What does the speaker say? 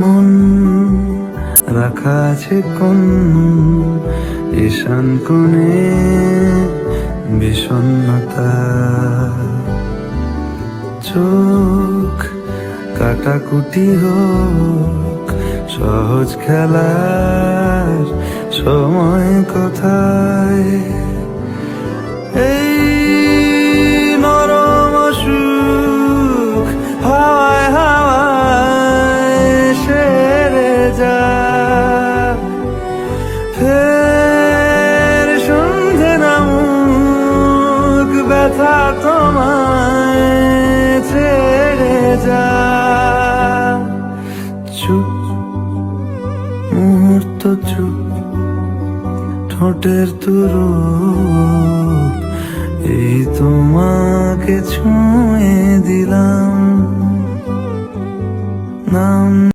মন রাখা আছে কোন ঈশান কোণে বিষণ্ণতা। চোখ কাটাকুটি হোক সহজ খেলার সময় কোথায়? ফের সন্ধে নামুক ব্যথা তোমায় ছেড়ে যা। চুপ, মুহূর্ত চুপ, ঠোঁটের তুরু এই তোমাকে ছুঁয়ে দিলাম। নাম